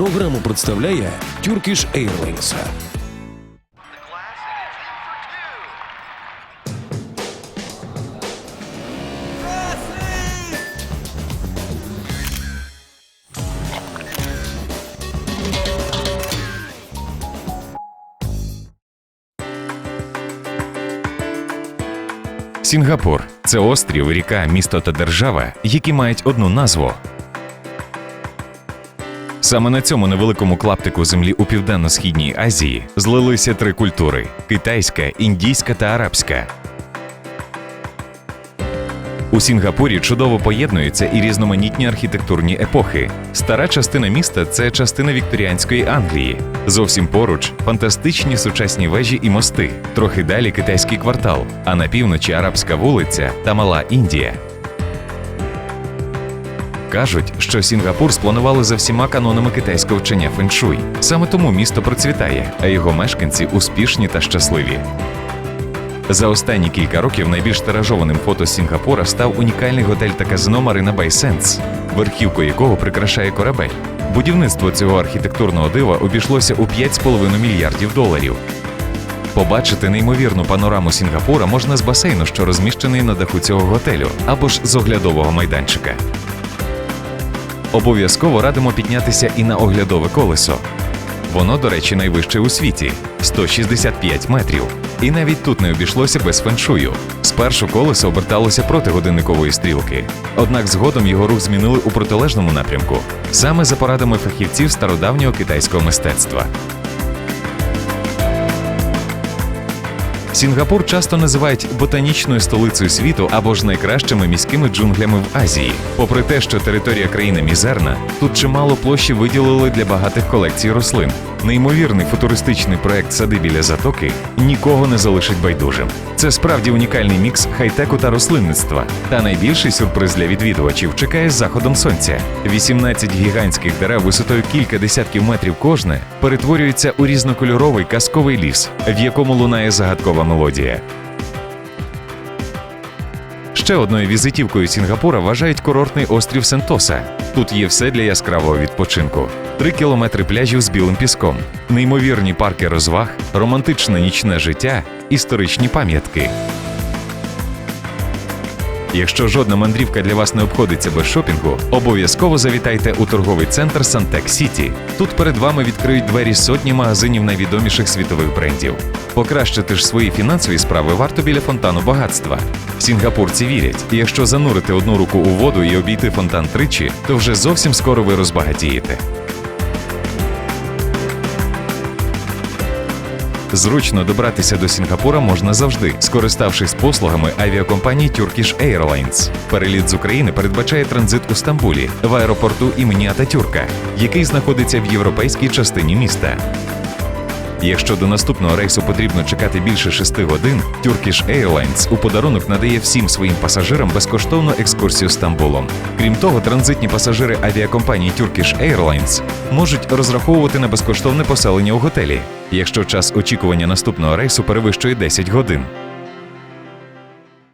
Програму представляє Turkish Airlines. Сінгапур це острів, ріка, місто та держава, які мають одну назву. Саме на цьому невеликому клаптику землі у південно-східній Азії злилися три культури: китайська, індійська та арабська. У Сінгапурі чудово поєднуються і різноманітні архітектурні епохи. Стара частина міста це частина вікторіанської Англії. Зовсім поруч фантастичні сучасні вежі і мости. Трохи далі китайський квартал, а на півночі арабська вулиця та Мала Індія. Кажуть, що Сінгапур спланували за всіма канонами китайського вчення феншуй. Саме тому місто процвітає, а його мешканці успішні та щасливі. За останні кілька років найбільш тиражованим фото Сінгапура став унікальний готель та казино Марина Бай Сенс, верхівку якого прикрашає корабель. Будівництво цього архітектурного дива обійшлося у 5,5 мільярдів доларів. Побачити неймовірну панораму Сінгапура можна з басейну, що розміщений на даху цього готелю, або ж з оглядового майданчика. Обов'язково радимо піднятися і на оглядове колесо. Воно, до речі, найвище у світі 165 метрів. І навіть тут не обійшлося без феншую. Спершу колесо оберталося проти годинникової стрілки. Однак згодом його рух змінили у протилежному напрямку, саме за порадами фахівців стародавнього китайського мистецтва. Сінгапур часто називають ботанічною столицею світу або ж найкращими міськими джунглями в Азії. Попри те, що територія країни мізерна, тут чимало площі виділили для багатих колекцій рослин. Неймовірний футуристичний проект сади біля затоки нікого не залишить байдужим. Це справді унікальний мікс хай-теку та рослинництва. Та найбільший сюрприз для відвідувачів чекає з заходом сонця. 18 гігантських дерев висотою кілька десятків метрів кожне перетворюються у різнокольоровий казковий ліс, в якому лунає загадкова мелодія. Ще одною візитівкою Сінгапура вважають курортний острів Сентоса. Тут є все для яскравого відпочинку: три кілометри пляжів з білим піском, неймовірні парки розваг, романтичне нічне життя, історичні пам'ятки. Якщо жодна мандрівка для вас не обходиться без шопінгу, обов'язково завітайте у торговий центр Сантек Сіті. Тут перед вами відкриють двері сотні магазинів найвідоміших світових брендів. Покращити ж свої фінансові справи варто біля фонтану багатства. Сінгапурці вірять, якщо занурити одну руку у воду і обійти фонтан тричі, то вже зовсім скоро ви розбагатієте. Зручно добратися до Сінгапура можна завжди, скориставшись послугами авіакомпанії Turkish Airlines. Переліт з України передбачає транзит у Стамбулі в аеропорту імені Ататюрка, який знаходиться в європейській частині міста. Якщо до наступного рейсу потрібно чекати більше 6 годин, Turkish Airlines у подарунок надає всім своїм пасажирам безкоштовну екскурсію Стамбулом. Крім того, транзитні пасажири авіакомпанії Turkish Airlines можуть розраховувати на безкоштовне поселення у готелі, якщо час очікування наступного рейсу перевищує 10 годин.